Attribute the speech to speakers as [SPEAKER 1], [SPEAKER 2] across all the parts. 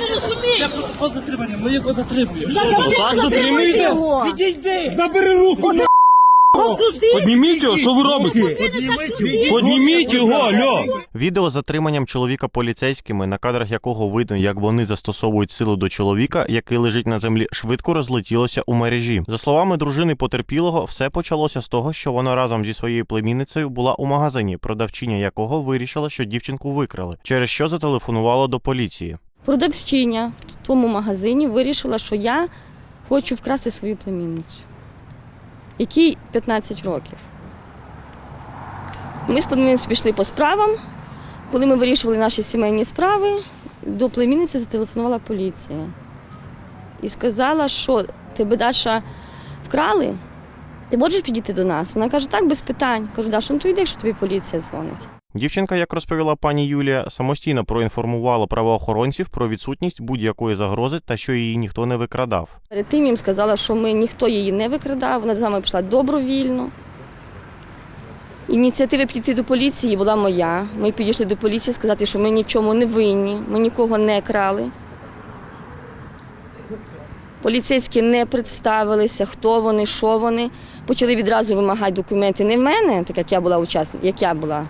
[SPEAKER 1] не розумію.
[SPEAKER 2] Протокол затримання, ми його затримуємо.
[SPEAKER 1] Вас затримуйте його.
[SPEAKER 2] Відійди!
[SPEAKER 3] Забери руку!
[SPEAKER 4] Підніміть його, що ви робите? Підніміть його, алло!
[SPEAKER 5] Відео з затриманням чоловіка поліцейськими, на кадрах якого видно, як вони застосовують силу до чоловіка, який лежить на землі, швидко розлетілося у мережі. За словами дружини потерпілого, все почалося з того, що вона разом зі своєю племінницею була у магазині, продавчиня якого вирішила, що дівчинку викрали, через що зателефонувала до поліції.
[SPEAKER 6] Продавчиня в тому магазині вирішила, що я хочу вкрасти свою племінницю, якій 15 років. Ми з племінницею пішли по справам. Коли ми вирішували наші сімейні справи, до племінниці зателефонувала поліція і сказала, що тебе Даша вкрали, ти можеш підійти до нас? Вона каже, так, без питань. Кажу, Даша, ну то йди, якщо тобі поліція дзвонить.
[SPEAKER 5] Дівчинка, як розповіла пані Юлія, самостійно проінформувала правоохоронців про відсутність будь-якої загрози та що її ніхто не викрадав.
[SPEAKER 6] Перед тим їм сказала, що ми ніхто її не викрадав, вона з нами пішла добровільно. Ініціатива підійти до поліції була моя. Ми підійшли до поліції сказати, що ми ні в чому не винні, ми нікого не крали. Поліцейські не представилися, хто вони, що вони. Почали відразу вимагати документи не в мене, так як я була учасник, як я була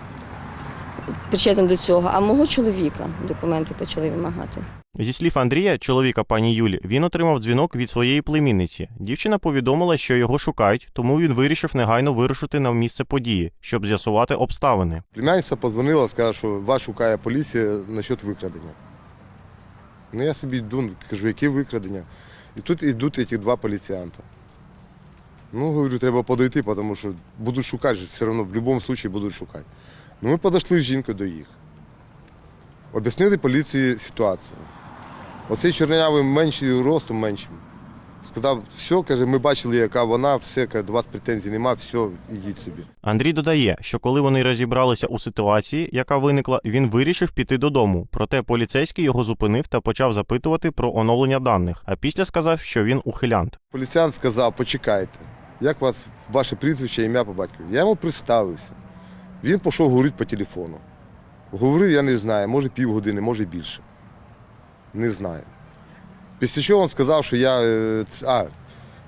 [SPEAKER 6] причетна до цього, а мого чоловіка документи почали вимагати.
[SPEAKER 5] Зі слів Андрія, чоловіка пані Юлі, він отримав дзвінок від своєї племінниці. Дівчина повідомила, що його шукають, тому він вирішив негайно вирушити на місце події, щоб з'ясувати обставини.
[SPEAKER 3] Племянниця позвонила, сказала, що вас шукає поліція насчет викрадення. Ну я собі йду, кажу, які викрадення? І тут йдуть ці два поліціянта. Ну, говорю, треба подойти, тому що будуть шукати, все одно в будь-якому випадку будуть шукати. Ну, ми підійшли з жінкою до їх. Об'яснили поліції ситуацію. Оцей чорнявий менший ростом меншим. Сказав, все, каже, ми бачили, яка вона, все, каже, до вас претензій нема, все, ідіть собі.
[SPEAKER 5] Андрій додає, що коли вони розібралися у ситуації, яка виникла, він вирішив піти додому. Проте поліцейський його зупинив та почав запитувати про оновлення даних. А після сказав, що він ухилянт.
[SPEAKER 3] Поліціянт сказав, почекайте, як вас ваше прізвище, ім'я по батькові. Я йому представився. Він пішов говорити по телефону. Говорив, я не знаю, може півгодини, може більше. Не знаю. Після чого він сказав, що я. е, А,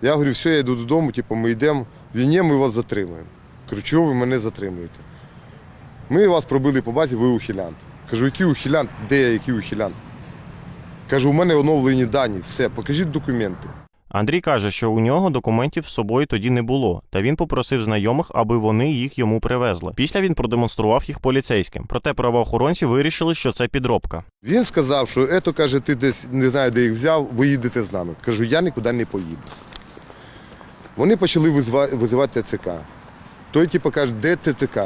[SPEAKER 3] я говорю, все, я йду додому, типу, ми йдемо війні, ми вас затримуємо. Кажу, чого ви мене затримуєте? Ми вас пробили по базі, ви ухилянт. Кажу, який ухилянт? Де я який ухилянт? Кажу, у мене оновлені дані, все, покажіть документи.
[SPEAKER 5] Андрій каже, що у нього документів з собою тоді не було, та він попросив знайомих, аби вони їх йому привезли. Після він продемонстрував їх поліцейським. Проте правоохоронці вирішили, що це підробка.
[SPEAKER 3] Він сказав, що ето, каже, ти десь не знаю, де їх взяв, ви їдете з нами. Кажу, я нікуди не поїду. Вони почали визивати ТЦК. Той, типу, каже, де ТЦК?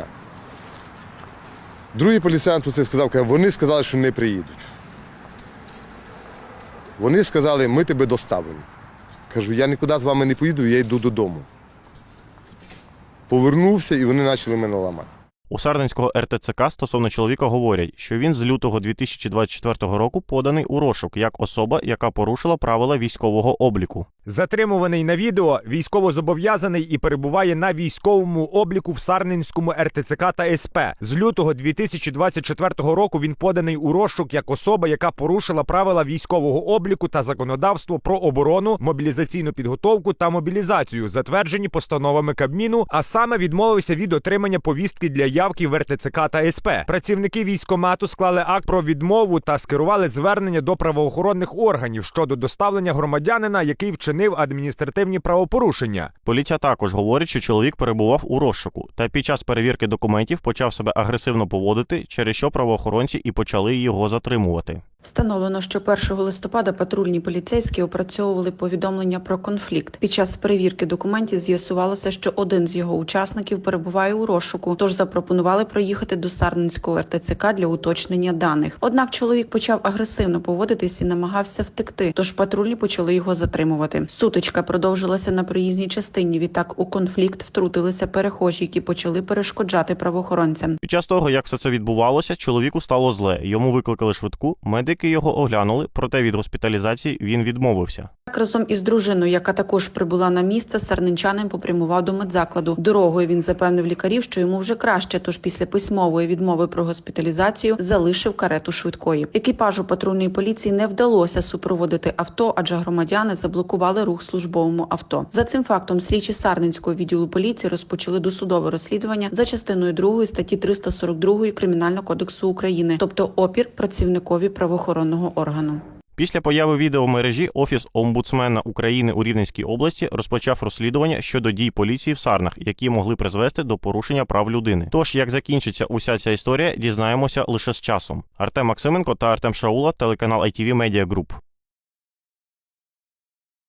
[SPEAKER 3] Другий поліціянт це сказав, каже, вони сказали, що не приїдуть. Вони сказали, ми тебе доставимо. Кажу, я нікуди з вами не поїду, я йду додому. Повернувся і вони почали мене ламати.
[SPEAKER 5] У Сарненського РТЦК стосовно чоловіка говорять, що він з лютого 2024 року поданий у розшук як особа, яка порушила правила військового обліку.
[SPEAKER 7] Затримуваний на відео військовозобов'язаний і перебуває на військовому обліку в Сарненському РТЦК та СП. З лютого 2024 року він поданий у розшук як особа, яка порушила правила військового обліку та законодавство про оборону, мобілізаційну підготовку та мобілізацію, затверджені постановами Кабміну, а саме відмовився від отримання повістки для явки в РТЦК та СП. Працівники військомату склали акт про відмову та скерували звернення до правоохоронних органів щодо доставлення громадянина, який вчинив адміністративні правопорушення.
[SPEAKER 5] Поліція також говорить, що чоловік перебував у розшуку, та під час перевірки документів почав себе агресивно поводити, через що правоохоронці і почали його затримувати.
[SPEAKER 8] Встановлено, що 1 листопада патрульні поліцейські опрацьовували повідомлення про конфлікт. Під час перевірки документів з'ясувалося, що один з його учасників перебуває у розшуку, тож запропонували проїхати до Сарненського РТЦК для уточнення даних. Однак чоловік почав агресивно поводитись і намагався втекти, тож патрульні почали його затримувати. Сутичка продовжилася на проїзній частині. Відтак у конфлікт втрутилися перехожі, які почали перешкоджати правоохоронцям.
[SPEAKER 5] Під час того, як все це відбувалося, чоловіку стало зле. Йому викликали швидку. Медики Медики його оглянули, проте від госпіталізації він відмовився.
[SPEAKER 8] Разом із дружиною, яка також прибула на місце, сарненчанин попрямував до медзакладу. Дорогою він запевнив лікарів, що йому вже краще. Тож після письмової відмови про госпіталізацію залишив карету швидкої. Екіпажу патрульної поліції не вдалося супроводити авто, адже громадяни заблокували рух службовому авто. За цим фактом слідчі Сарненського відділу поліції розпочали досудове розслідування за частиною 2 статті 342 Кримінального кодексу України, тобто опір працівникові правоохоронного органу.
[SPEAKER 5] Після появи відео в мережі Офіс омбудсмена України у Рівненській області розпочав розслідування щодо дій поліції в Сарнах, які могли призвести до порушення прав людини. Тож, як закінчиться уся ця історія, дізнаємося лише з часом. Артем Максименко та Артем Шаула, телеканал ITV Media Group.